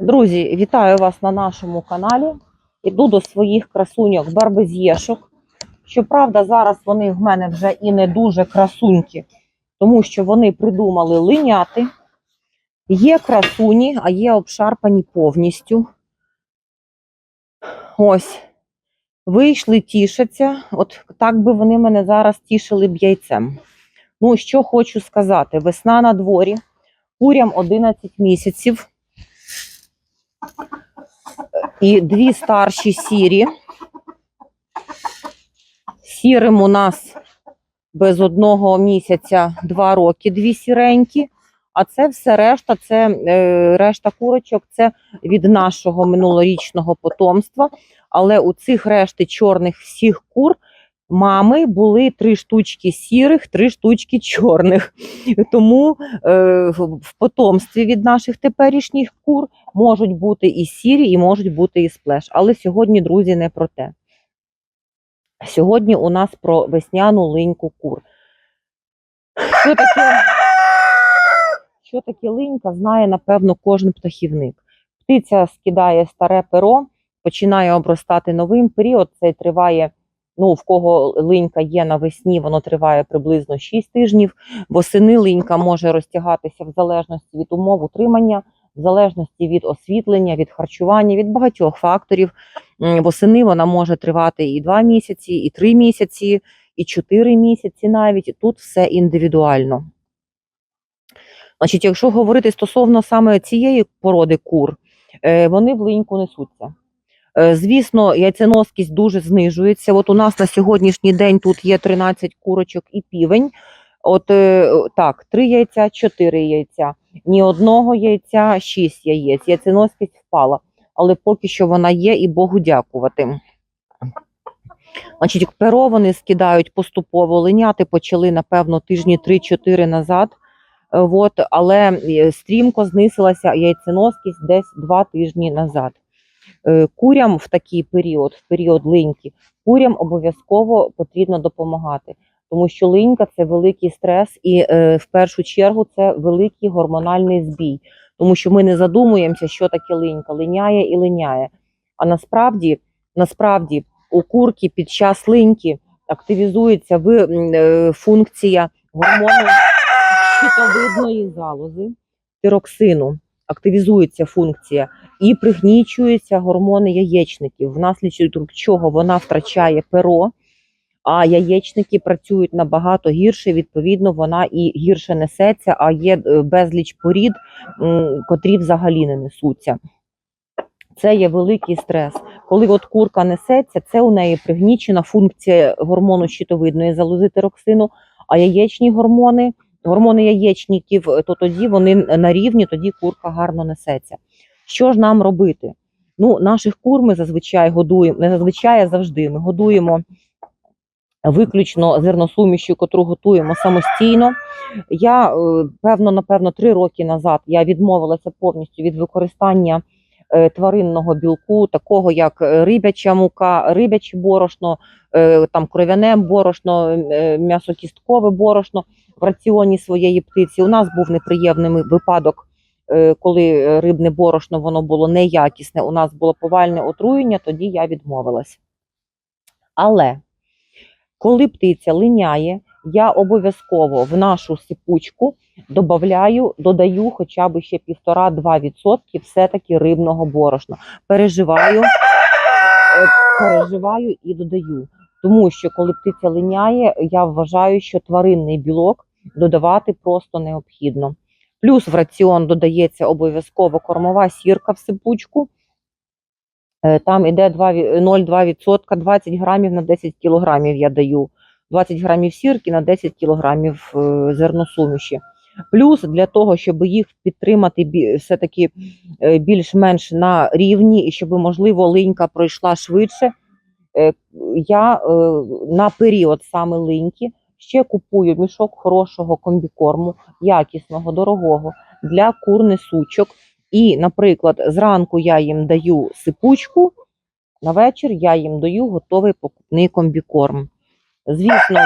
Друзі, вітаю вас на нашому каналі. Іду до своїх красуньок барбезєшок. Щоправда, зараз вони в мене вже і не дуже красуньки, тому що вони придумали линяти. Є красуні, а є обшарпані повністю. Ось. Вийшли, тішаться. От так би вони мене зараз тішили б яйцем. Ну, що хочу сказати: весна на дворі, курям 11 місяців. І дві старші сірі. Сірим у нас без одного місяця два роки, дві сіренькі. А це все решта, це е, решта курочок, це від нашого минулорічного потомства. Але у цих решти чорних всіх кур мами були три штучки сірих, три штучки чорних. Тому е, в потомстві від наших теперішніх кур можуть бути і сірі, і можуть бути і сплеш. Але сьогодні, друзі, не про те. Сьогодні у нас про весняну линьку кур. Що таке, що таке линька, знає, напевно, кожен птахівник. Птиця скидає старе перо, починає обростати новим. Період цей триває. Ну, в кого линька є навесні, воно триває приблизно 6 тижнів. Восени линька може розтягатися в залежності від умов утримання, в залежності від освітлення, від харчування, від багатьох факторів. Восени вона може тривати і 2 місяці, і 3 місяці, і 4 місяці навіть. Тут все індивідуально. Значить, якщо говорити стосовно саме цієї породи кур, е, вони в линьку несуться. Е, Звісно, яйценоскість дуже знижується. От у нас на сьогоднішній день тут є 13 курочок і півень. От е, так, 3 яйця, 4 яйця. Ні одного яйця, 6 яєць. Яйценоскість впала, але поки що вона є, і Богу дякувати. Значить, перо вони скидають поступово. Линяти почали, напевно, тижні 3-4 назад. Е, От, але стрімко знисилася яйценоскість десь 2 тижні назад. Е, Курям в такий період, в період линьки, курям обов'язково потрібно допомагати, тому що линька це великий стрес, і е, в першу чергу це великий гормональний збій, тому що ми не задумуємося, що таке линька, линяє і линяє. А насправді, насправді, у курки під час линьки активізується е, функція гормону щитовидної залози, тироксину. Активізується функція і пригнічуються гормони яєчників, внаслідок чого вона втрачає перо, а яєчники працюють набагато гірше. Відповідно, вона і гірше несеться, а є е, безліч порід, котрі взагалі не несуться. Це є великий стрес. Коли от курка несеться, це у неї пригнічена функція гормону щитовидної залози тироксину, а яєчні гормони, гормони яєчників, е, то тоді вони на рівні, тоді курка гарно несеться. Що ж нам робити? Ну, наших кур ми зазвичай годуємо, не зазвичай а завжди. Ми годуємо виключно зерносумішю, котру готуємо самостійно. Я е, певно, напевно, три роки назад я відмовилася повністю від використання тваринного білку, такого як е, рибяча мука, рибяче борошно, е, там кров'яне борошно, е, м'ясокісткове борошно в раціоні своєї птиці. У нас був неприємний випадок е, коли е, рибне борошно воно було неякісне, у нас було повальне отруєння, тоді я відмовилась. Але коли птиця линяє, я обов'язково в нашу сипучку додаю, додаю хоча б ще 1,5-2% все-таки рибного борошна. Переживаю, е, переживаю і додаю. Тому що коли птиця линяє, я вважаю, що тваринний білок додавати просто необхідно. Плюс в раціон додається обов'язково кормова сірка в сипучку. Е, Там іде 2 ві- 0,2%, 20 грамів на 10 кілограмів я даю. 20 грамів сірки на 10 кілограмів е, зерносуміші. Плюс для того, щоб їх підтримати все-таки е, більш-менш на рівні, і щоб, можливо, линька пройшла швидше, е, я на період саме линьки ще купую мішок хорошого комбікорму, якісного, дорогого для кур несучок. І, наприклад, зранку я їм даю сипучку, на вечір я їм даю готовий покупний комбікорм. Звісно,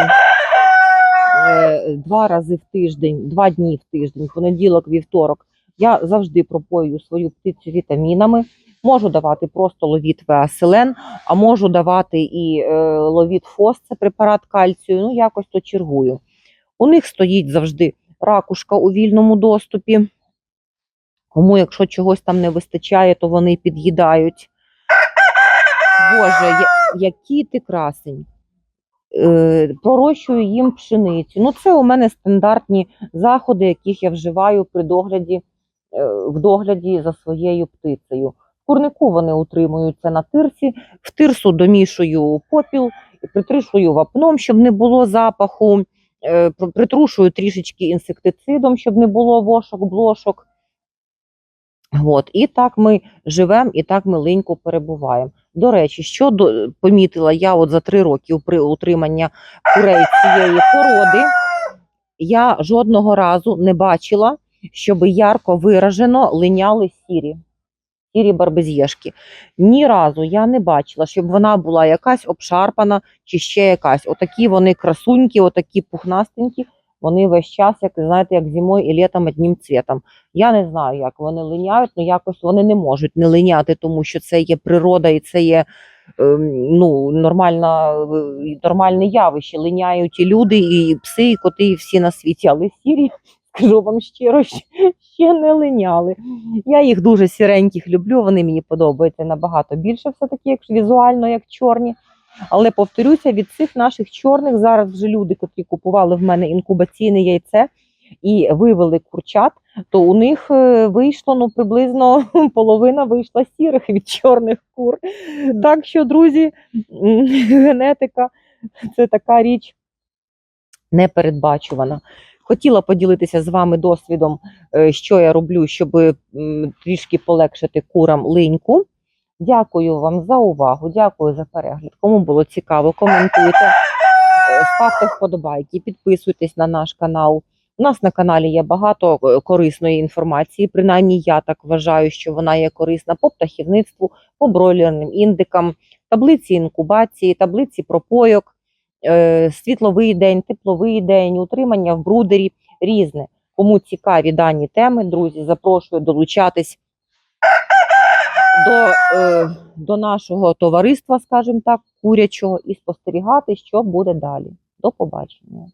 е, два рази в тиждень, два дні в тиждень, понеділок, вівторок, Я завжди пропоюю свою птицю вітамінами. Можу давати просто ловіт Веаселен, а можу давати і е, ловіт Фос, це препарат кальцію. Ну, якось то чергую. У них стоїть завжди ракушка у вільному доступі. Кому, якщо чогось там не вистачає, то вони під'їдають. Боже, який ти красень. Е, пророщую їм пшеницю. Ну, це у мене стандартні заходи, яких я вживаю при догляді, е, в догляді за своєю птицею. В курнику вони утримуються на тирсі, в тирсу домішую попіл, притрушую вапном, щоб не було запаху, е, притрушую трішечки інсектицидом, щоб не було вошок, блошок. От, і так ми живемо, і так ми линько перебуваємо. До речі, що до, помітила я от за три роки при утримання курей цієї породи, я жодного разу не бачила, щоб ярко виражено линяли сірі, сірі барбезєшки. Ні разу я не бачила, щоб вона була якась обшарпана чи ще якась. Отакі вони красунькі, отакі пухнастенькі, вони весь час, як знаєте, як зимою і літом одним цвітом. Я не знаю, як вони линяють, але якось вони не можуть не линяти, тому що це є природа і це є ем, ну, нормальна, е, нормальне явище. Линяють і люди, і пси, і коти, і всі на світі. Але сірі, скажу вам щиро, ще не линяли. Я їх дуже сіреньких люблю, вони мені подобаються набагато більше, все-таки, як візуально, як чорні. Але повторюся, від цих наших чорних зараз вже люди, котрі купували в мене інкубаційне яйце і вивели курчат, то у них е, вийшло ну приблизно половина вийшла сірих від чорних кур. Так що, друзі, генетика це така річ непередбачувана. Хотіла поділитися з вами досвідом, е, що я роблю, щоб трішки полегшити курам линьку. Дякую вам за увагу, дякую за перегляд. Кому було цікаво, коментуйте, е, ставте вподобайки, підписуйтесь на наш канал. У нас на каналі є багато е, корисної інформації. Принаймні, я так вважаю, що вона є корисна по птахівництву, по бройлерним індикам, таблиці інкубації, таблиці пропойок, е, світловий день, тепловий день, утримання в брудері різне. Кому цікаві дані теми, друзі, запрошую долучатись до, е, до нашого товариства, скажімо так, курячого, і спостерігати, що буде далі. До побачення.